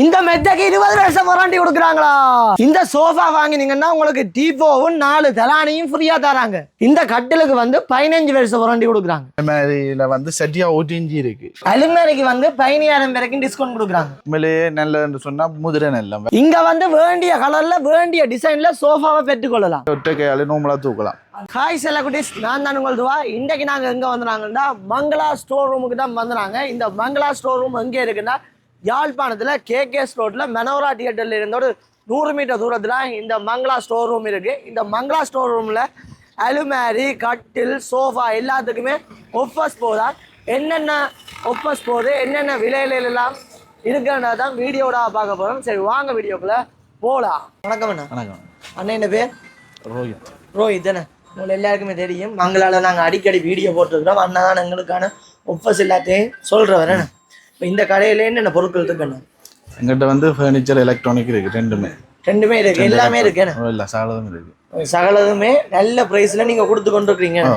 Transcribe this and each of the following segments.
இந்த மெத்தைக்கு இருபது வருஷம் வாரண்டி கொடுக்குறாங்களா? இந்த சோஃபா வாங்கினீங்கன்னா உங்களுக்கு டீபோவும் நாலு தலானியும் ஃப்ரீயா தராங்க. இந்த கட்டிலுக்கு வந்து பதினஞ்சு வருஷம் வாரண்டி கொடுக்குறாங்க. மாதிரில வந்து சரியா ஓட்டிஞ்சி இருக்கு. அலுமினிக்கு வந்து பதினாயிரம் வரைக்கும் டிஸ்கவுண்ட் கொடுக்குறாங்க. உண்மையிலேயே நல்லதுன்னு சொன்னா முதிரை நல்ல இங்க வந்து வேண்டிய கலர்ல வேண்டிய டிசைன்ல சோஃபாவை பெற்றுக்கொள்ளலாம். ஒற்றை கையால நோம்பலா தூக்கலாம். ஹாய் செல்லகுட்டிஸ் நான் தான் உங்கள் துவா. இன்றைக்கு நாங்கள் எங்கே வந்துறாங்கன்னா மங்களா ஸ்டோர் ரூமுக்கு தான் வந்துறாங்க இந்த மங்களா ஸ்டோர் ரூம் எங்கே இருக்குன்னா யாழ்ப்பாணத்தில் கேகேஎஸ் ரோட்டில் மெனோரா தியேட்டர்ல இருந்த ஒரு நூறு மீட்டர் தூரத்தில் இந்த மங்களா ஸ்டோர் ரூம் இருக்குது இந்த மங்களா ஸ்டோர் ரூமில் அலுமாரி கட்டில் சோஃபா எல்லாத்துக்குமே ஒஃபர்ஸ் போதா என்னென்ன ஒஃபர்ஸ் போகுது என்னென்ன விலையில எல்லாம் இருக்குன்றதை தான் வீடியோட பார்க்க போகிறோம் சரி வாங்க வீடியோக்குள்ளே போகலாம் வணக்கம் அண்ணா. வணக்கம். அண்ணன் என்ன பேர்? ரோஹித். ரோஹித் தானே? உங்களுக்கு எல்லாருக்குமே தெரியும். மங்களால நாங்கள் அடிக்கடி வீடியோ போட்டிருக்கிறோம். அண்ணா தான் எங்களுக்கான ஒஃபர்ஸ் எல்லாத்தையும் சொல்கிறவர் இப்போ இந்த கடையில் என்னென்ன பொருட்கள் இருக்குண்ணா எங்கிட்ட வந்து ஃபர்னிச்சர் எலக்ட்ரானிக் இருக்கு ரெண்டுமே. ரெண்டுமே இருக்கு. எல்லாமே இருக்கு இல்ல சாலதும் இருக்கு. சகலதுமே நல்ல ப்ரைஸில் நீங்கள் கொடுத்து கொண்டு இருக்கிறீங்க ஆ,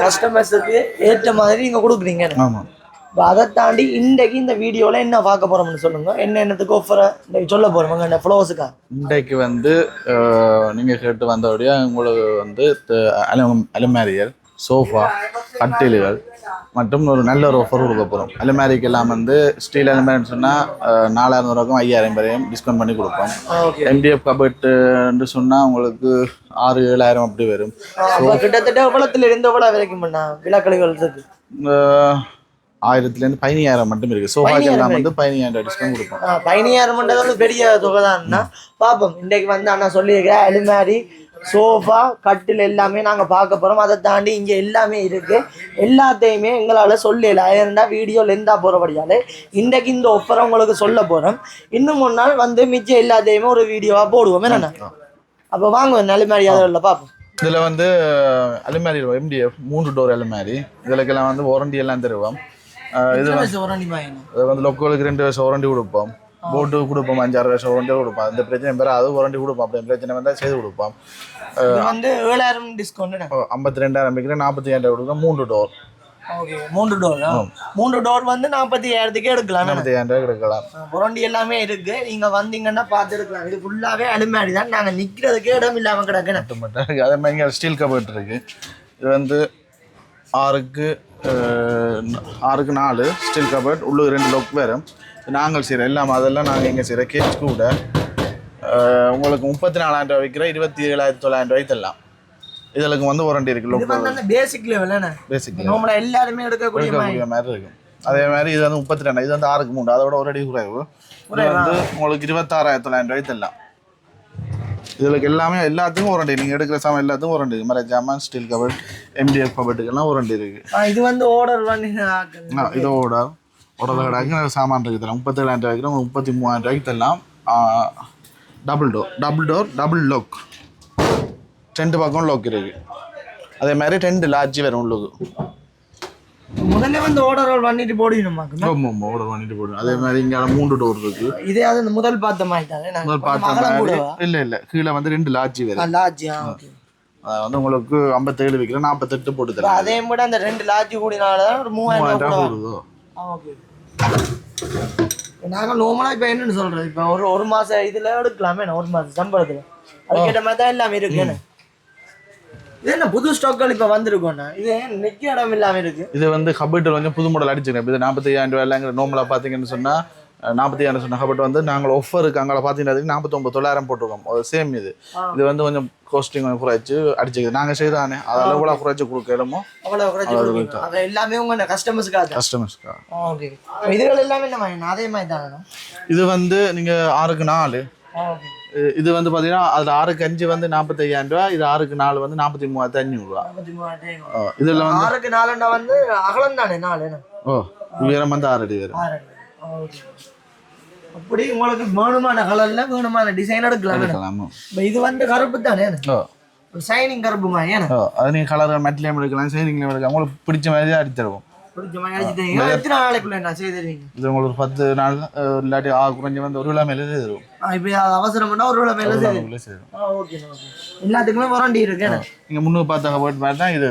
கஸ்டமர்ஸுக்கு ஏற்ற மாதிரி நீங்கள் கொடுக்குறீங்க ஆமா. இப்போ அதை தாண்டி இன்றைக்கு இந்த வீடியோவில் என்ன பார்க்க போகிறோம்னு சொல்லுங்க. என்ன என்னத்துக்கு ஒஃபரை சொல்ல போகிறோம் இந்த ஃப்ளோஸுக்கா இன்றைக்கு வந்து அஹ், நீங்க கேட்டு வந்தபடியா உங்களுக்கு வந்து அலும் அலுமாரியல் சோஃபா கட்டில்கள் மற்றும் ஒரு நல்ல ஒரு ஆஃபர் கொடுக்க போகிறோம் அலுமாரிக்கு எல்லாம் வந்து ஸ்டீல் அலுமாரின்னு சொன்னால் நாலாயிரம் ரூபாய்க்கும் ஐயாயிரம் வரையும் டிஸ்கவுண்ட் பண்ணி கொடுப்போம். எம்டிஎஃப் கபட்டுன்னு சொன்னால் உங்களுக்கு ஆறு ஏழாயிரம் அப்படி வரும். கிட்டத்தட்ட எவ்வளோத்துல இருந்து எவ்வளோ வரைக்கும் பண்ணா? விழாக்கழிவுகள் இருக்கு. ஆயிரத்துலேருந்து பதினாயிரம் மட்டும் இருக்குது சோஃபாக்கு எல்லாம் வந்து பதினாயிரம் டிஸ்கவுண்ட் கொடுப்போம். பதினாயிரம்ன்றது வந்து பெரிய தொகை தான்னா பார்ப்போம் இன்றைக்கு வந்து அண்ணா சொல்லியிருக்கிறேன் அலுமாரி சோஃபா கட்டில் எல்லாமே நாங்கள் பார்க்க போகிறோம் அதை தாண்டி இங்கே எல்லாமே இருக்குது எல்லாத்தையுமே எங்களால் சொல்லல. ஏன்னா வீடியோ லெந்தாக போகிறபடியால் இன்றைக்கு இந்த ஒஃபரை உங்களுக்கு சொல்ல போகிறோம் இன்னும் ஒரு நாள் வந்து மிச்சம் எல்லாத்தையுமே ஒரு வீடியோவாக போடுவோம். என்னண்ணா? அப்போ வாங்குவோம் அலுமாரி அதில் பார்ப்போம் இதில் வந்து அலுமாரி எம்டிஎஃப் மூன்று டோர் அலுமாரி. இதுலக்கெல்லாம் வந்து வாரண்டி எல்லாம் தருவோம். இது வந்து லொக்கலுக்கு ரெண்டு வருஷம் வாரண்டி கொடுப்போம் போட்டு கொடுப்போம் அஞ்சாறு வருஷம் வாரண்டி கொடுப்போம் அந்த பிரச்சனை பேர் அது வாரண்டி கொடுப்போம் அப்படி பிரச்சனை வந்தால் செய்து கொடுப்போம் வந்து ஏழாயிரம் டிஸ்கவுண்ட் ஐம்பத்தி ரெண்டாயிரம் விற்கிறேன் நாற்பத்தி ஐயாயிரம் கொடுக்குறேன் மூன்று டோர் ஓகே மூன்று டோர் மூன்று டோர் வந்து நாற்பத்தி ஐயாயிரத்துக்கே எடுக்கலாம் நாற்பத்தி ரூபாய் எடுக்கலாம் புரண்டி எல்லாமே இருக்கு நீங்க வந்தீங்கன்னா பார்த்து எடுக்கலாம் இது ஃபுல்லாவே அலுமாரி தான் நாங்க நிக்கிறதுக்கே இடம் இல்லாம கிடக்குன்னு மட்டும் மட்டும் அதே மாதிரி ஸ்டீல் கபட் இருக்கு இது வந்து ஆறுக்கு ஆறுக்கு நாலு ஸ்டீல் கபட் உள்ளுக்கு ரெண்டு லொக் வரும் நாங்கள் செய்கிற எல்லாம் அதெல்லாம் நாங்கள் எங்கே செய்கிற கேஸ் கூட உங்களுக்கு முப்பத்தி நாலாயிரம் ரூபாய் விற்கிற இருபத்தி ஏழாயிரத்தி தொள்ளாயிரம் ரூபாய் தரலாம். இதுலக்கு வந்து வாரண்டி இருக்கு லொக் வந்து பேசிக் லெவல் பேசிக் நம்மள எல்லாருமே எடுக்கக்கூடிய மாதிரி. இருக்கும். அதே மாதிரி இது வந்து முப்பத்தி ரெண்டு இது வந்து ஆறுக்கு மூணு அதோட ஒரு அடி குறைவு. இது வந்து உங்களுக்கு இருபத்தாறாயிரத்தி தொள்ளாயிரம் ரூபாய் தரலாம். இதுல எல்லாமே எல்லாத்துக்கும் வாரண்டி நீங்கள் எடுக்கிற சாமான் எல்லாத்துக்கும் வாரண்டி இருக்கு மாதிரி ஜாமான் ஸ்டீல் கபட் எம்டிஎஃப் கபட்டுக்கெல்லாம் வாரண்டி இருக்கு. ஆ, இது வந்து ஆர்டர் பண்ணி. ஆ, இதோட உடல கடாக்கு சாமான் இருக்கு தரலாம் முப்பத்தேழாயிரம் ரூபாய்க்கு முப்பத்தி மூவாயிரம் ரூபாய்க்கு தரலாம். Double door double door double lock ரெண்டு பக்கம் லோக் இருக்கு. அதே மாதிரி ரெண்டு லாட்ஜி வரும் உள்ளுக்கு. முதல்ல வந்து ஆர்டர் பண்ணிட்டு போடணுமாக்கு ஆமாம் ஆர்டர் பண்ணிட்டு போடுவோம் அதே மாதிரி இங்கே மூன்று டோர் இருக்கு. இதே அது இந்த முதல் பார்த்த மாதிரி முதல் பார்த்த மாதிரி. இல்லை இல்லை. கீழே வந்து ரெண்டு லாட்ஜி வரும் லாட்ஜ் வந்து உங்களுக்கு ஐம்பத்தேழு விற்கிற நாற்பத்தெட்டு போட்டு தரேன். அதே கூட அந்த ரெண்டு லாட்ஜ் கூடினால ஒரு மூவாயிரம் ரூபா போடுதோ? ஓகே நாங்கள் நார்மலாக இப்போ என்னன்னு சொல்றது? இப்போ ஒரு ஒரு மாசம் இதுல எடுக்கலாமே ஒரு மாசம் சம்பளத்துல. அதுக்கேற்ற மாதிரி தான் எல்லாமே இருக்கு என்ன? இது என்ன புது ஸ்டாக்கள் இப்போ வந்திருக்கோண்ணா இது நிக்க இடம் இல்லாம இருக்கு? இது வந்து கபட்டு கொஞ்சம் புது மாடல் அடிச்சுக்கிறேன் இப்போ இது நாற்பத்தி ஐயாயிரம் ரூபாய் இல்லைங்கிற நோம்பலாக பார்த்தீங்கன்னு சொன்னால் நாற்பத்தி ஐயாயிரம் சொன்ன கபட் வந்து நாங்கள் ஒஃபருக்கு அங்கே பார்த்தீங்கன்னா நாற்பத்தொம்பது தொள்ளாயிரம் போட்டிருக்கோம். அது சேம் இது. இது வந்து கொஞ்சம் காஸ்டிங் கொஞ்சம் குறைச்சி அடிச்சுக்குது நாங்கள் செய்தானே அதில் எவ்வளோ குறைச்சி கொடுக்கணுமோ அவ்வளோ குறைச்சி அது எல்லாமே உங்க கஸ்டமர்ஸுக்காக தான். கஸ்டமர்ஸ்க்கா ஓகே இதுகள் எல்லாமே மாதிரி அதே மாதிரி தானே? இது வந்து நீங்கள் ஆறுக்கு நாலு. ஓகே இது வந்து பார்த்தீங்கன்னா அதில் ஆறுக்கு அஞ்சு வந்து நாற்பத்தி ஐயாயிரம் ரூபா இது ஆறுக்கு நாலு வந்து நாற்பத்தி மூவாயிரத்தி அஞ்சூறுரூவா இதில் வந்து ஆறுக்கு நாலுன்னா வந்து அகலம் தானே நாலு ஓ உயரம் வந்து ஆறு அடி வரும் அப்படி உங்களுக்கு வேணுமான கலர்ல வேணுமான டிசைன் எடுக்கலாம்? எடுக்கலாமா இப்ப இது வந்து கருப்பு தானே ஓ. ஷைனிங் கருப்பு மாதிரி ஏன்னா அது நீங்கள் கலர் மெட்லேயும் எடுக்கலாம் சைனிங்லேயும் எடுக்கலாம். உங்களுக்கு பிடிச்ச மாதிரி அடித்து இது உங்களுக்கு ஒரு பத்து நாள் இல்லாட்டி ஆ குறைஞ்ச வந்து ஒரு விழா மேலே இப்போ அது அவசரம் பண்ணா ஒரு வேளை மேல செய்து உள்ளே சேரும் ஓகே எல்லாத்துக்குமே வாரண்டி இருக்கு? நீங்கள் முந்நூறு பார்த்த கபோர்ட் மாதிரி தான் இது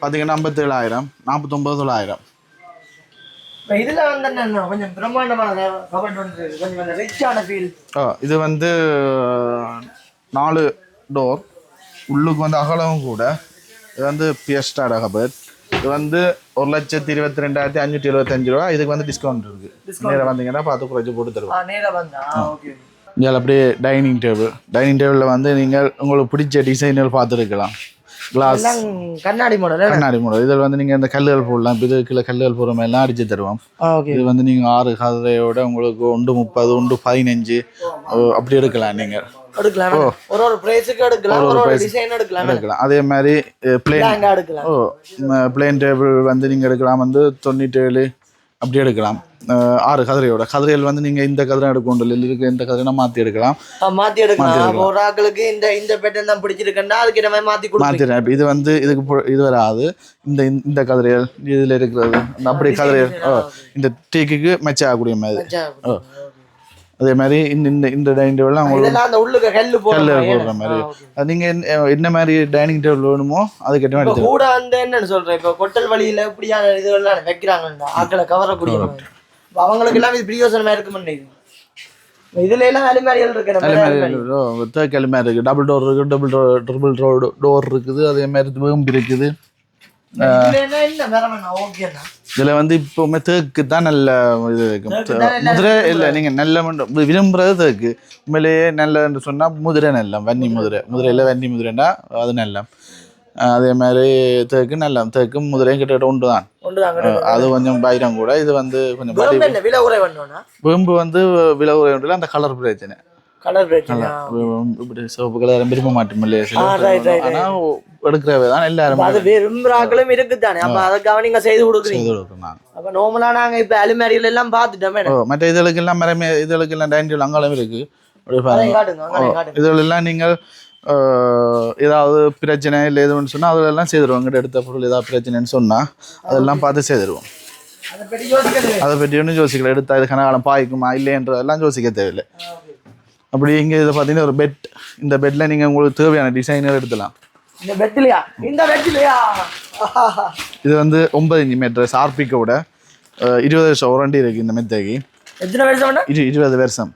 பார்த்தீங்கன்னா ஐம்பத்தேழாயிரம் நாற்பத்தொம்பது தொள்ளாயிரம் இதுல வந்து என்ன கொஞ்சம் பிரம்மாண்டமான கபட் வந்து இருக்கு. கொஞ்சம் ரிச்சான ஃபீல் ஆ, இது வந்து நாலு டோர் உள்ளுக்கு வந்து அகலமும் கூட இது வந்து பியஸ்டாட கபட் இது வந்து ஒரு லட்சத்தி இருபத்தி ரெண்டாயிரத்தி அஞ்சூற்றி எழுபத்தஞ்சு ரூபா. இதுக்கு வந்து டிஸ்கவுண்ட் இருக்கு. நேரம் வந்தீங்கன்னா பார்த்து குறைச்சி போட்டு தருவோம். நேரா வந்தா? ஓகே இங்கே அப்படியே டைனிங் டேபிள் டைனிங் டேபிளில் வந்து நீங்கள் உங்களுக்கு பிடிச்ச டிசைன்கள் பார்த்துருக்கலாம் கிளாஸ் எல்லாம் கண்ணாடி மாடல் கண்ணாடி மூலம் இதில் வந்து நீங்கள் இந்த கல்லுகள் போடலாம். இப்போ இதுக்குள்ள கல்லுகள் போடுற மாதிரிலாம் அடிச்சு தருவோம். ஓகே இது வந்து நீங்கள் ஆறு கதையோட உங்களுக்கு ஒன்று முப்பது ஒன்று பதினஞ்சு அப்படி எடுக்கலாம் நீங்கள். எடுக்கலாம். ஒரு ஒரு பிரைஸுக்கு எடுக்கலாம் ஒரு ஒரு டிசைன் எடுக்கலாம். எடுக்கலாம். அதே மாதிரி பிளேன் அங்க எடுக்கலாம். ஓ பிளேன் டேபிள் வந்து நீங்கள் எடுக்கலாம் வந்து தொண்ணூற்றேழு அப்படி எடுக்கலாம். ஆறு கதிரையோட. கதிரைகள் வந்து நீங்கள் இந்த கதிரை எடுக்கணும் இல்லை இருக்க இந்த கதிரை மாற்றி எடுக்கலாம். மாத்தி எடுக்கலாம். ஒரு ஆட்களுக்கு இந்த இந்த பேட்டர்ன் தான் பிடிச்சிருக்குன்னா அதுக்கு நம்ம மாத்தி இப்போ இது வந்து இதுக்கு இது வராது. இந்த இந்த கதிரைகள் இதில் இருக்கிறது. அப்படி கதிரைகள் ஓ இந்த டீக்குக்கு மெச்ச ஆகக்கூடிய மாதிரி. ஓ. அதே மாதிரி இந்த இந்த டைனிங் டேபிள்லாம் உங்களுக்கு அந்த கல்லு போடுற மாதிரி அது நீங்கள் என்ன- மாதிரி டைனிங் டேபிள் வேணுமோ அதுக்கேற்ற மாதிரி கூட வந்து என்னன்னு சொல்றேன். இப்ப கொட்டல் வழியில இப்படியான இதுகள்லாம் வைக்கிறாங்க ஆட்களை கவரக்கூடிய அவங்களுக்கு எல்லாம் இது பிரியோசனமா இருக்குமென்னு இது இதுல எல்லாம் அலுமாரிகள் இருக்கு அலுமாரி. இருக்குது டபுள் டோர் இருக்குது double door triple door door இருக்குது. அதே மாதிரி வேம்பு இருக்குது. இதுல வந்து இப்போவுமே தேக்கு தான் நல்ல இது முதிரை இல்லை நீங்கள் நல்ல விரும்புறது தேக்கு. உண்மையிலேயே நல்லன்னு சொன்னால் முதிரை நல்லம் வன்னி முதிரை. முதிரையில் வன்னி முதிரைன்னா அது நல்லம். அதே மாதிரி தேக்கு நல்லம். தேக்கும் முதிரையும் கிட்டத்தட்ட உண்டு தான் அது கொஞ்சம் பயிரம் கூட. இது வந்து கொஞ்சம் விலை வேம்பு வந்து விலை உயர்வுல அந்த கலர் பிரச்சனை. கலர் பிரச்சனை வேம்பு இப்படி சிவப்பு கலர் விரும்ப மாட்டோம் இல்லையா? சில ஆ, right, right, ஆனா எடுக்கிறவே தான் எல்லாரும் அது விரும்புறாக்களும் இருக்குதானே? அப்ப அதுக்காக நீங்க செய்து கொடுக்குறீங்க. அப்ப நார்மலா நாங்க இப்ப அலுமாரிகள் எல்லாம் பார்த்துட்டோமே ஓ மற்ற இதழுக்கு எல்லாம் மரமே இதழுக்கு எல்லாம் டைனிங் அங்காலம் இருக்கு. எல்லாம் நீங்கள் ஏதாவது பிரச்சனை இல்லை எதுன்னு சொன்னா அதெல்லாம் செய்திருவோம். எங்கிட்ட எடுத்த பொருள் ஏதாவது பிரச்சனைன்னு சொன்னா அதெல்லாம் பார்த்து செய்திருவோம். அதை பற்றி ஒன்றும் யோசிக்கல. எடுத்தா இது கனகாலம் பாய்க்குமா இல்லைன்றதெல்லாம் யோசிக்க தேவையில்லை. அப்படி இங்கே இதை பார்த்தீங்கன்னா ஒரு பெட் இந்த பெட்டில் நீங்கள் உங்களுக்கு தேவையான டிசைன்கள் எடுக்கலாம் இந்த பெட்லையா இந்த பெட்லையா இது வந்து ஒன்பது இன்ச்சு மீட்டர் ஆர்பிக்கோட இருபது வருஷம் வாரண்டி இருக்குது இந்த மெத்தைக்கு எத்தனை வருஷம்? இரு இருபது வருஷம்.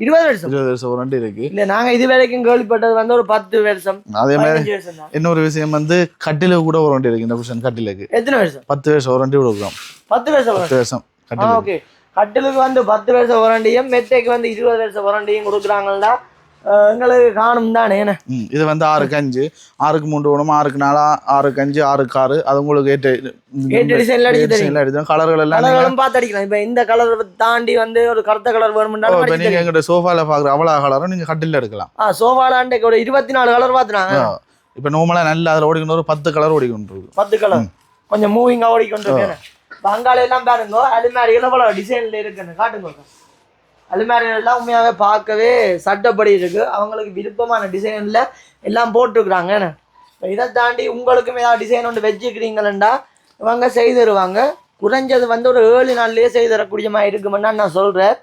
இருபது வருஷம்? இருபது வருஷம் வாரண்டி இருக்குது இல்ல நாங்க இது வரைக்கும் கேள்விப்பட்டது வந்து ஒரு பத்து வருஷம் அதே மாதிரி இன்னொரு விஷயம் வந்து கட்டில கூட வாரண்டி இருக்குது இந்த குஷன் கட்டிலுக்கு. எத்தனை வருஷம்? பத்து வருஷம் வாரண்டி கொடுக்குறோம். பத்து வருஷம் பத்து வருஷம். ஆ கட்டிலுக்கு வந்து பத்து வருஷம் வாரண்டியும் மெத்தைக்கு வந்து இருபது வருஷம் வாரண்டியும் கொடுக்குறாங்கல்ல. அஹ் எங்களுக்கு காணும் தானே இது வந்து ஆறுக்கு அஞ்சு ஆறுக்கு மூன்று வேணும் ஆறுக்கு நாலா ஆறுக்கு அஞ்சு ஆறுக்கு ஆறு அது உங்களுக்கு டிசைன்ல அடிச்சு தரீங்க. அடிச்சு கலர்கள் எல்லாம் கலர்களும் பார்த்து அடிக்கலாம். இப்ப இந்த கலர் தாண்டி வந்து ஒரு கருத்த கலர் ஓ, வேணும்னாலும் இப்ப அடிச்சு நீங்க தரீங்க. எங்கிட்ட சோஃபால பாக்குற அவ்வளோ கலரும் நீங்க கட்டில எடுக்கலாம். ஆ சோஃபாலாண்டைக்கு ஒரு இருபத்தி நாலு கலர் பார்த்துனாங்க. இப்ப நார்மலா நல்ல அதுல ஓடிக்கணும் ஒரு பத்து கலர் ஓடிக்கொண்டு பத்து கலர் கொஞ்சம் மூவிங்கா ஓடிக்கொண்டு பங்காளி எல்லாம் பாருங்க அலுமாரிகள் எவ்வளவு டிசைன்ல இருக்குன்னு காட்டுங்க. அலுமாரிகள் எல்லாம் உண்மையாவே பார்க்கவே சட்டப்படி இருக்கு. அவங்களுக்கு விருப்பமான டிசைன்ல எல்லாம் போட்டிருக்கிறாங்க. இப்போ இதை தாண்டி உங்களுக்கும் ஏதாவது டிசைன் ஒன்று வச்சுக்கிறீங்களா இவங்க செய்து தருவாங்க. குறைஞ்சது வந்து ஒரு ஏழு நாள்லயே செய்து தரக்கூடிய மாதிரி இருக்குமென்னா நான் சொல்றேன்.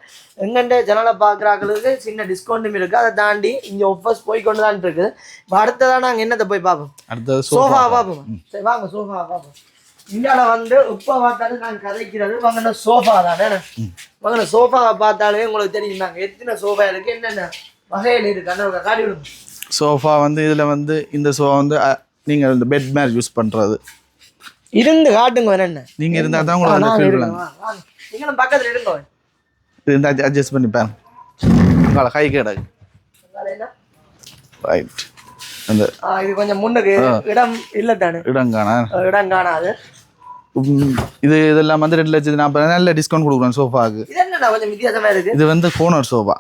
எங்கண்ட ஜனலை பார்க்குறாங்களுக்கு சின்ன டிஸ்கவுண்ட்டும் இருக்கு. அதை தாண்டி இங்கே ஒஃபர்ஸ் போய் கொண்டு தான் இருக்குது இப்போ அடுத்ததான் நாங்கள் என்னத்தை போய் பார்ப்போம்? அடுத்தது சோஃபா பார்ப்போம். சரி வாங்க சோஃபா பார்ப்போம். இந்தியாவில் வந்து இப்போ பார்த்தாலும் நான் கதைக்கிறது. வாங்கின சோஃபா தானே? வாங்கின சோஃபாவை பார்த்தாலே உங்களுக்கு தெரியும். நாங்கள் எத்தனை சோஃபா இருக்கு என்னென்ன வகையில் இருக்கு? அந்த காட்டி விடுங்க. சோஃபா வந்து இதுல வந்து இந்த சோஃபா வந்து அ, நீங்க இந்த பெட் மாதிரி யூஸ் பண்றது. இருந்து காட்டுங்க என்னென்ன நீங்க இருந்தா தான் உங்களுக்கு. நீங்களும் பக்கத்தில் இருங்க. இருந்தா அட்ஜஸ்ட் பண்ணி பாருங்க. உங்களை கை கிடக்கு என்ன? ரைட் அந்த இது கொஞ்சம் முன்னுக்கு இடம் இல்லை தானே? இடங்கான இடம் காணாது. இது இதெல்லாம் வந்து ரெண்டு லட்சத்தி நாற்பது நல்ல டிஸ்கவுண்ட் கொடுக்குறோம் சோஃபாக்கு. இது வந்து கோனர் சோஃபா.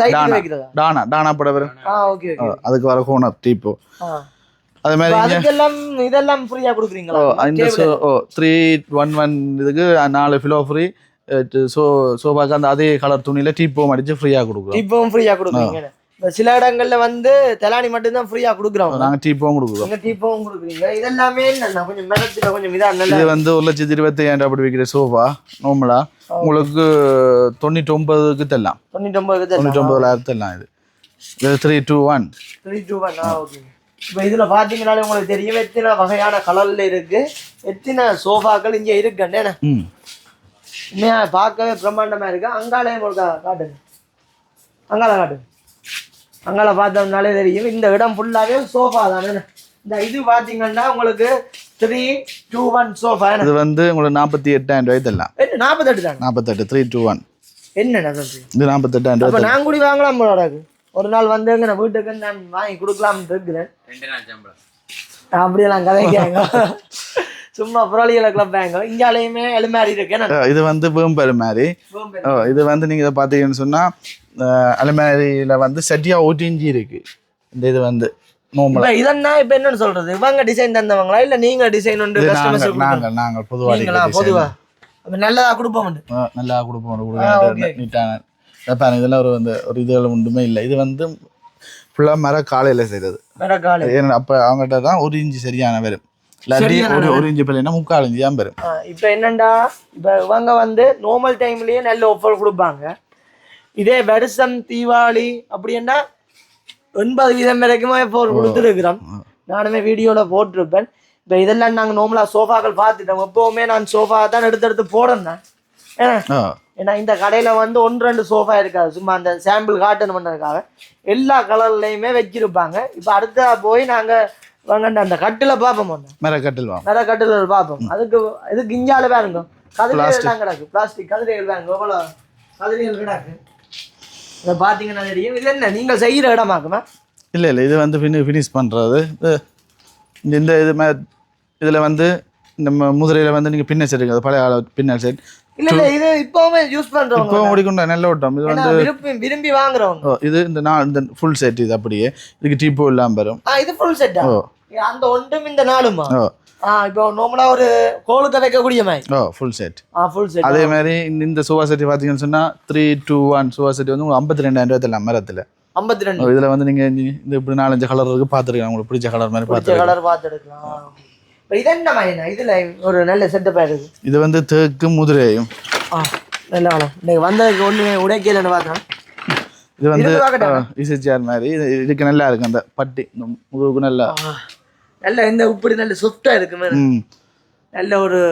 ல டானா? டானா பட வரும் அதுக்கு வர கோனர் டீப்போ. அது மாதிரி இதெல்லாம் ஃப்ரீயா கொடுக்குறீங்களா? ஓ இந்த ஓ த்ரீ ஒன் ஒன் இதுக்கு நாலு ஃபிலோ ஃப்ரீ சோ சோஃபாக்கு அந்த அதே கலர் துணியில டீப்போ அடிச்சு ஃப்ரீயாக கொடுக்குறோம். இப்பவும் ஃப்ரீயா கொடுக்குறீங்க. சில இடங்கள்ல வந்து தலானி மட்டும்தான் ஃப்ரீயா கொடுக்குறோம் நாங்கள் டீப்போவும் கொடுக்குறோம். நீங்க டீப்பவும் கொடுக்குறீங்க. இதெல்லாமே கொஞ்சம் மிரத்துல கொஞ்சம் இதா நல்லா இது வந்து ஒரு லட்சத்தி இருபத்தி ஐயாயிரம் அப்படி விற்கிற சோஃபா நார்மலா உங்களுக்கு தொண்ணூற்றி ஒன்பதுக்கு தரலாம். தொண்ணூற்றி ஒன்பது தொண்ணூற்றி ஒன்பதுலாயிரம் தரலாம் இது. இது three two one three two one okay இப்போ இதுல பாத்தீங்கன்னாலே உங்களுக்கு தெரியும் எத்தனை வகையான கலர்ல இருக்கு. எத்தனை சோஃபாக்கள் இங்க இருக்குன்னு பார்க்கவே பிரம்மாண்டமா இருக்கு. அங்காலையும் ஒரு கா- காட்டுங்க. அங்கால காட்டுங்க. அங்கால பார்த்தோம்னாலே தெரியும். இந்த இடம் ஃபுல்லாவே சோஃபா தானே. இந்த இது பார்த்தீங்கன்னா உங்களுக்கு த்ரீ டூ ஒன் சோஃபா இது வந்து உங்களுக்கு நாற்பத்தி எட்டாயிரம் ரூபாய் தரலாம் என்ன? நாற்பத்தெட்டு தானே? நாற்பத்தெட்டு த்ரீ டூ ஒன் என்னண்ணா இது? நாற்பத்தெட்டாயிரம் அப்போ ரூபாய் நான் கூடி வாங்கலாம் போடாது ஒரு நாள் வந்து நான் வீட்டுக்கு நான் வாங்கி கொடுக்கலாம்னு இருக்கிறேன். அப்படியெல்லாம் கதைக்காங்க. சும்மா புரளிகளை கிளப்பாங்க இங்காலையுமே எலுமாரி இருக்கேன் அஹ் இது வந்து வேம்பரு மாதிரி ஓ, இது வந்து நீங்கள் இதை பார்த்தீங்கன்னு சொன்னால் அலுமாரியில் வந்து சரியாக ஒட்டிஞ்சி இருக்கு. இந்த இது வந்து இதன்னா இப்ப என்னன்னு சொல்றது? இவங்க டிசைன் தந்தவங்களா? இல்ல நீங்க டிசைன் உண்டு கஸ்டமர்ஸ் நாங்கள் நாங்கள்? நாங்கள் பொதுவா? அப்ப நல்லதா கொடுப்போம் உண்டு. நல்லா கொடுப்போம் நீட்டான பாருங்க இதெல்லாம் ஒரு வந்து ஒரு இதுகள் ஒன்றுமே இல்லை. இது வந்து ஃபுல்லாக மர காலையில் செய்கிறது ஏன்னா அப்போ அவங்ககிட்ட தான் ஒரு இன்ச்சு சரியான வரும் ஒரு ஒரு முக்கால் தான் இப்ப என்னண்டா இப்ப இவங்க வந்து நார்மல் டைம்லயே நல்ல ஆஃபர் கொடுப்பாங்க. இதே வருஷம் தீபாவளி அப்படின்னா எண்பது வீதம் வரைக்குமே ஆஃபர் கொடுத்துருக்குறோம். நானுமே வீடியோல போட்டிருப்பேன். இப்ப இதெல்லாம் நாங்க நார்மலா சோஃபாக்கள் பார்த்துட்டோம். எப்பவுமே நான் சோஃபா தான் எடுத்து எடுத்து போடணும் ஏன்னா இந்த கடையில வந்து ஒன்று ரெண்டு சோஃபா இருக்காது. சும்மா அந்த சாம்பிள் காட்டன் பண்ணதுக்காக எல்லா கலர்லையுமே வச்சிருப்பாங்க. இப்போ அடுத்த போய் நாங்க வாங்க அந்த கட்டில பார்ப்போம் ஒன்று மரக்கட்டில் வாங்க. கட்டில பார்ப்போம் அதுக்கு இதுக்கு இஞ்சால பாருங்க கதிரைகள் எல்லாம் கிடக்கு. பிளாஸ்டிக் கதிரைகள் பாருங்க எவ்வளோ கதிரைகள் கிடக்கு. இதை பார்த்தீங்கன்னா தெரியும். இது என்ன? நீங்க செய்யற இடமாக்குமா? இல்லை இல்லை இது வந்து ஃபினி ஃபினிஷ் பண்ணுறது இந்த இந்த இது இதில் வந்து நம்ம முதிரையில் வந்து நீங்கள் பின்ன செட் இருக்குது பழைய கால பின்னல் செட் இல்ல இல்ல இது இப்பவுமே யூஸ் பண்றவங்க இப்போ ஓடிக்கொண்ட நல்ல ஓட்டம். இது வந்து விரும்பி விரும்பி வாங்குறவங்க. இது இந்த நான் இந்த ஃபுல் செட் இது அப்படியே. இதுக்கு டீப்போ இல்லாமல் வரும். ஆ இது ஃபுல் செட்டா அந்த ஒன்றும் இந்த நாளுமா இப்போ நார்மலா ஒரு கோலுக்கு வைக்கக்கூடிய மாதிரி. ஓ ஃபுல் செட் ஆ ஃபுல் செட் அதே மாதிரி இந்த சுவா செட்டி பார்த்தீங்கன்னு சொன்னால் த்ரீ டூ ஒன் சுவா செட்டி வந்து உங்களுக்கு ஐம்பத்தி ரெண்டாயிரம் ரூபாய் தரலாம் மரத்தில். ஐம்பத்தி ரெண்டு. இதில் வந்து நீங்கள் இந்த இப்படி நாலஞ்சு கலர் இருக்குது பார்த்துருக்கேன் உங்களுக்கு பிடிச்ச கலர் மாதிரி பார்த்துருக்கேன் கலர் பார்த்து எடுக்கலாம் இப்போ இது என்ன மாதிரிண்ணா இதுல ஒரு நல்ல செட்டப் இருக்கு. இது வந்து தேக்கு முதிரையும். ஆ நல்ல வளம் இன்னைக்கு வந்ததுக்கு ஒண்ணு உடைக்கலன்னு பார்த்தேன் இது வந்து? இசைச்சியார் மாதிரி. இது இதுக்கு நல்லா இருக்கு அந்த பட்டி. இந்த முதுகுக்கு நல்லா. நல்ல இந்த இப்படி நல்ல சொஃப்டா இருக்கு மேல. நல்ல ஒரு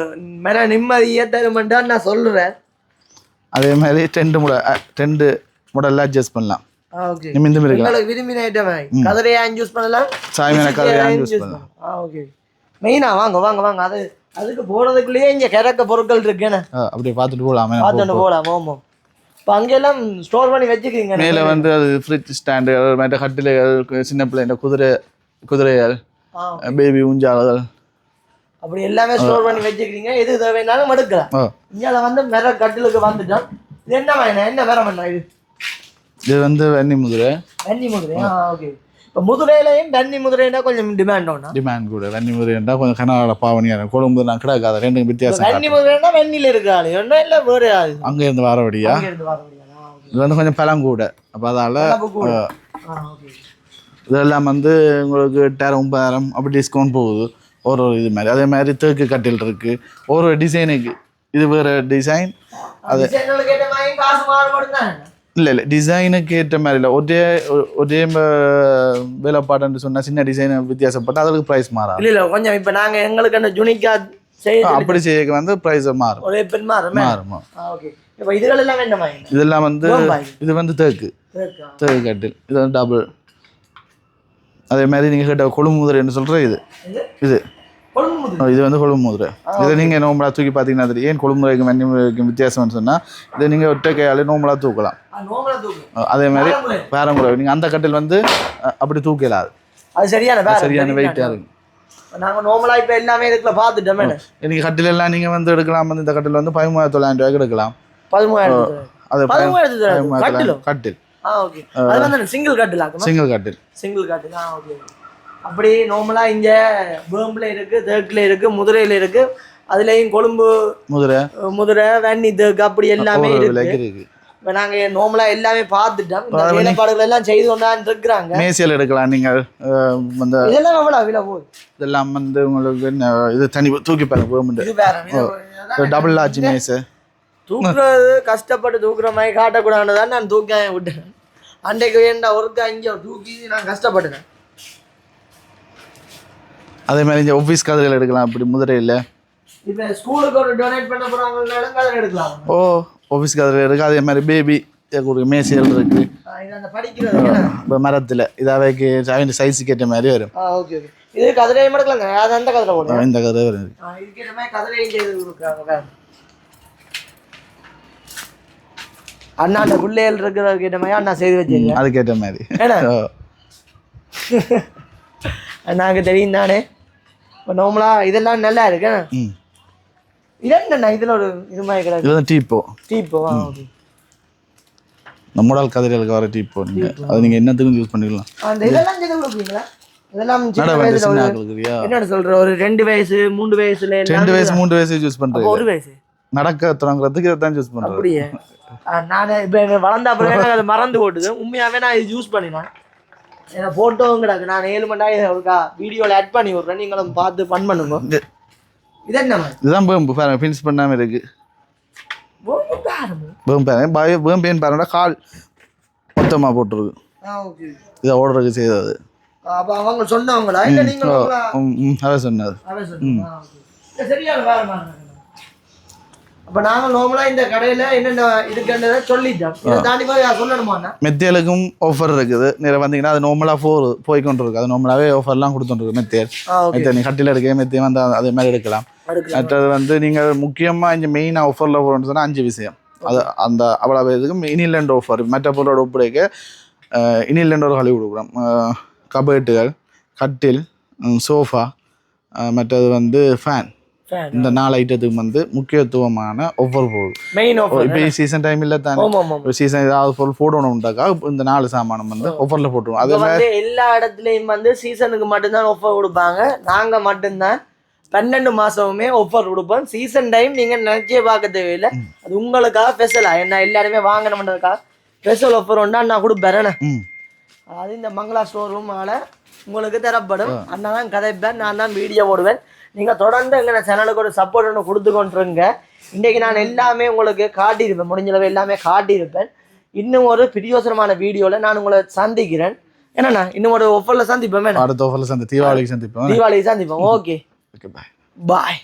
மன நிம்மதியே தருமென்றான் நான் சொல்றேன். அதே மாதிரி டென்ட் முட டென்ட் முடல்ல அட்ஜஸ்ட் பண்ணலாம். ஓகே விரும்பின ஐட்டம் கதிரையா யூஸ் பண்ணலாம்? சாய்மையான கதையாக யூஸ் பண்ணலாம்? ஓகே மெயினா வாங்க வாங்க வாங்க. அது அதுக்கு போறதுக்குள்ளேயே இங்க கிறக்க பொருட்கள் இருக்குன்னு. அப்படியே பார்த்துட்டு போகலாமே பார்த்துட்டு போகலாம் ஓமோ இப்போ அங்கெல்லாம் ஸ்டோர் பண்ணி வச்சுக்கிறீங்க மேலே வந்து அது ஃப்ரிட்ஜ் ஸ்டாண்டு மற்ற கட்டிலைகள் சின்ன பிள்ளைங்க குதிரை குதிரைகள் பேபி ஊஞ்சாலகள். அப்படி எல்லாமே ஸ்டோர் பண்ணி வச்சுக்கிறீங்க. எது தேவைனாலும் எடுக்கலாம். இங்கே வந்து வேற கட்டிலுக்கு வந்துட்டோம். இது என்ன வேணும் என்ன வேற வேணும் இது? இது வந்து வெண்ணி முதிரை. வன்னி முதிரை. ஓகே இப்போ முதிரையிலையும் வன்னி முதிரைனா கொஞ்சம் டிமாண்ட் ஒன்றா டிமாண்ட் கூட. வெண்ணி முதிரைன்றா கொஞ்சம் கனகால பாவனியாக இருக்கும் கொழும்பு நான் கிடக்காத ரெண்டு வித்தியாசம் வன்னி முதிரைனா வெண்ணில இருக்க ஆளு. ஒன்றும் இல்லை வேறு ஆளு? அங்கே இருந்து வரபடியா இது வந்து கொஞ்சம் பழங்கூட. அப்போ அதால் இதெல்லாம் வந்து உங்களுக்கு எட்டாயிரம் ஒன்பதாயிரம் அப்படி டிஸ்கவுண்ட் போகுது. ஒரு ஒரு இது மாதிரி. அதே மாதிரி தேக்கு கட்டில் இருக்கு. ஒரு ஒரு டிசைனுக்கு இது வேறு டிசைன் டிசைனுக்கு இல்லை இல்லை. டிசைனுக்கு ஏற்ற மாதிரி இல்லை. ஒரே ஒரே வேலைப்பாடுன்னு சொன்னால் சின்ன டிசைன் வித்தியாசப்பட்டு அதுக்கு ப்ரைஸ் மாறாது. இல்லை இல்லை. கொஞ்சம் இப்போ நாங்கள் எங்களுக்கு அந்த ஜுனிக்கா செய்ய அப்படி செய்ய வந்து ப்ரைஸ் மாறும். ஒரே பெண் மாறுமே? மாறும் ஓகே இப்போ இதுகள் எல்லாம் என்ன மாதிரி இதெல்லாம் வந்து. இது வந்து தேக்கு. தேக்கு கட்டில். இது வந்து டபுள் அதே மாதிரி நீங்கள் கேட்ட கொழுமுதிரைன்னு சொல்கிற இது? இது. இது வந்து கொழுமுதிரை இதை நீங்கள் நோம்பலாக தூக்கி பார்த்தீங்கன்னா தெரியும். ஏன் கொழுமுறைக்கும் வெண்ணி முறைக்கும் வித்தியாசம்னு சொன்னால் இதை நீங்கள் ஒற்றை கையாலே நோம்பலாக தூக்கலாம். அதே மாதிரி. பேரங்குறை நீங்கள் அந்த கட்டில் வந்து அப்படி தூக்கலாது அது? சரியான சரியான வெயிட்டாக இருக்கும் நாங்க நார்மலா இப்ப எல்லாமே இதுக்குள்ள பாத்துட்டோமே இன்னைக்கு கட்டில் எல்லாம் நீங்கள் வந்து எடுக்கலாம் வந்து இந்த கட்டில் வந்து பதிமூவாயிரத்தி தொள்ளாயிரம் ரூபாய்க்கு எடுக்கலாம். பதிமூவாயிரத்து அது தொள்ளாயிரம். கட்டில்? ஆ ஓகே. அது வந்து சிங்கிள் கட்டிலாக்குமா சிங்கிள் கட்டில். சிங்கிள் கட்டில். அப்படி நார்மலா இங்க வேம்புல இருக்கு தேக்குல இருக்கு முதிரையில இருக்கு. அதுலயும் கொழும்பு முதிரை. முதிரை வன்னி தேக்கு அப்படி எல்லாமே ஒரு இருக்கு. விலைக்கு இருக்கு. இப்ப நாங்க நார்மலா எல்லாமே பார்த்துட்டோம். இந்த வேலைப்பாடுகள் எல்லாம் செய்து கொண்டாந்து இருக்கிறாங்க. மேசியல் எடுக்கலாம் நீங்கள் அந்த இதெல்லாம் எவ்வளவு விலை போகுது? இதெல்லாம் வந்து உங்களுக்கு என்ன இது தனி தூக்கி பாருங்க இது டபுள் ஆச்சு மேசு. தூக்குறது கஷ்டப்பட்டு தூக்குற மாதிரி காட்டக்கூடாதுன்னு தான் நான் தூக்க விட்டேன். அன்றைக்கு வேண்டா ஒருக்க அங்கே தூக்கி நான் கஷ்டப்பட்டேன் அதே மாதிரி இந்த ஆஃபீஸ் கதைகள் எடுக்கலாம் இப்படி முதிரையில் இப்ப ஸ்கூலுக்கு ஒரு டொனேட் பண்ண போறாங்கனாலும் கதை எடுக்கலாம். ஓ ஆஃபீஸ்க்கு அதில் இருக்குது அதே மாதிரி பேபி கொடுக்க மேசியல் இருக்குது? இப்போ மரத்தில் இதாவைக்கு அவன் சைஸுக்கு ஏற்ற மாதிரி வரும். ஆ ஓகே ஓகே இது கதிரையும் எடுக்கலாங்க அது அந்த கதிரை போடுங்க. இந்த கதை வரும். ஆ, இதுக்கு ஏற்ற மாதிரி கதிரையும் செய்து கொடுக்குறாங்க வேற. அண்ணா அந்த பிள்ளைகள் இருக்கிறதுக்கு ஏற்ற மாதிரி அண்ணா செய்து வச்சிருக்கேன். அதுக்கேற்ற மாதிரி. ஏன்னா அண்ணாக்கு தெரியும் தானே? இப்போ நார்மலா இதெல்லாம் நல்லா இருக்கு? ம். இது என்னண்ணா இதுல ஒரு இது மாதிரி கிடக்கு? இது டீப்போ. டீப்போ நம்மளால் கதிரைகளுக்கு வர டீப்போ நீங்கள் அது நீங்கள் என்னத்துக்கும் யூஸ் பண்ணிக்கலாம். அந்த இதெல்லாம் செய்து கொடுப்பீங்களா? என்னன்னு சொல்ற ஒரு ரெண்டு வயசு மூணு வயசுல ரெண்டு வயசு மூணு வயசு யூஸ் பண்ணுறது ஒரு வயசு. நடக்க தொடங்குறதுக்கு இதை தான் யூஸ் அப்படியே? நான் இப்போ வளர்ந்த அப்புறம் அது மறந்து போட்டுது. உண்மையாவே நான் இது யூஸ் பண்ணினேன். எனக்கு போட்டோவும் கிடக்கு. நான் ஏழு மணி நேரம் ஒருக்கா வீடியோவில் ஆட் பண்ணி விட்றேன். நீங்களும் பார்த்து ஃபன் பண்ணுங்க. இது என்ன இதுதான் பேம்பு பாருங்க ஃபினிஷ் பண்ணாமல் இருக்கு. பேம்பு பாருங்க. பய பேம்பேன்னு பாருங்க கால் மொத்தமாக போட்டுருக்கு. இதை ஓடுறதுக்கு செய்தது அப்போ அவங்க சொன்னவங்களா? இல்லை ம், அதான் சொன்னது அவன் சொன்னான். ஆ, okay. இல்ல, சரியான வேலை பாருங்க. அப்ப நாங்க நார்மலா இந்த கடையில என்னென்ன இருக்குன்றத சொல்லிட்டோம். இதை தாண்டி போய் சொல்லணுமாண்ணா மெத்தியலுக்கும் ஆஃபர் இருக்குது. நேரம் வந்தீங்கன்னா அது நார்மலாக ஃபோர் போய் கொண்டு இருக்கு அது நார்மலாகவே ஆஃபர்லாம் கொடுத்துருக்கு மெத்தியல். நீ கட்டில் எடுக்க மெத்தியம் வந்து அதே மாதிரி எடுக்கலாம். மற்றது வந்து நீங்கள் முக்கியமாக இங்கே மெயினாக ஆஃபரில் போகணும்னு சொன்னால் அஞ்சு விஷயம். அது அந்த அவ்வளோ இதுக்கு இனிலண்ட் ஆஃபர் மற்ற பொருளோட ஒப்படைக்க இனிலண்ட் ஒரு கழுவி கொடுக்குறோம் கபேட்டுகள் கட்டில் சோஃபா மற்றது வந்து ஃபேன் இந்த நாலு ஐட்டத்துக்கு வந்து முக்கியத்துவமான ஒவ்வொரு பொருள். இப்போ சீசன் டைம் இல்லை தானே? சீசன் ஏதாவது பொருள் போடணும்ட்டாக்கா இந்த நாலு சாமானம் வந்து ஆஃபரில் போட்டுருவோம். அதே வந்து எல்லா இடத்துலயும் வந்து சீசனுக்கு மட்டும்தான் ஆஃபர் கொடுப்பாங்க. நாங்க மட்டும்தான் பன்னெண்டு மாசமுமே ஆஃபர் கொடுப்போம். சீசன் டைம் நீங்க நினைச்சே பார்க்க தேவையில்லை. அது உங்களுக்காக ஸ்பெஷலா என்ன எல்லாருமே வாங்கணும்ன்றதுக்காக ஸ்பெஷல் ஆஃபர் ஒன்றா நான் கொடுப்பேன். அது இந்த மங்களா ஸ்டோர் ரூமால உங்களுக்கு தரப்படும். அண்ணா தான் கதைப்பேன். நான் தான் வீடியோ போடுவேன். நீங்க தொடர்ந்து எங்க சேனலுக்கு ஒரு சப்போர்ட் ஒன்று கொடுத்து கொண்டிருங்க. இன்றைக்கு நான் எல்லாமே உங்களுக்கு காட்டியிருப்பேன். முடிஞ்ச அளவு எல்லாமே காட்டியிருப்பேன். இன்னும் ஒரு பிரியோசனமான வீடியோவில் நான் உங்களை சந்திக்கிறேன். என்னண்ணா இன்னும் ஒரு ஒஃபரில் சந்திப்பேன் அடுத்த ஆஃபரில் சந்தி தீபாவளிக்கு சந்திப்போம் தீபாவளிக்கு சந்திப்போம். ஓகே. ஓகே பாய் பாய்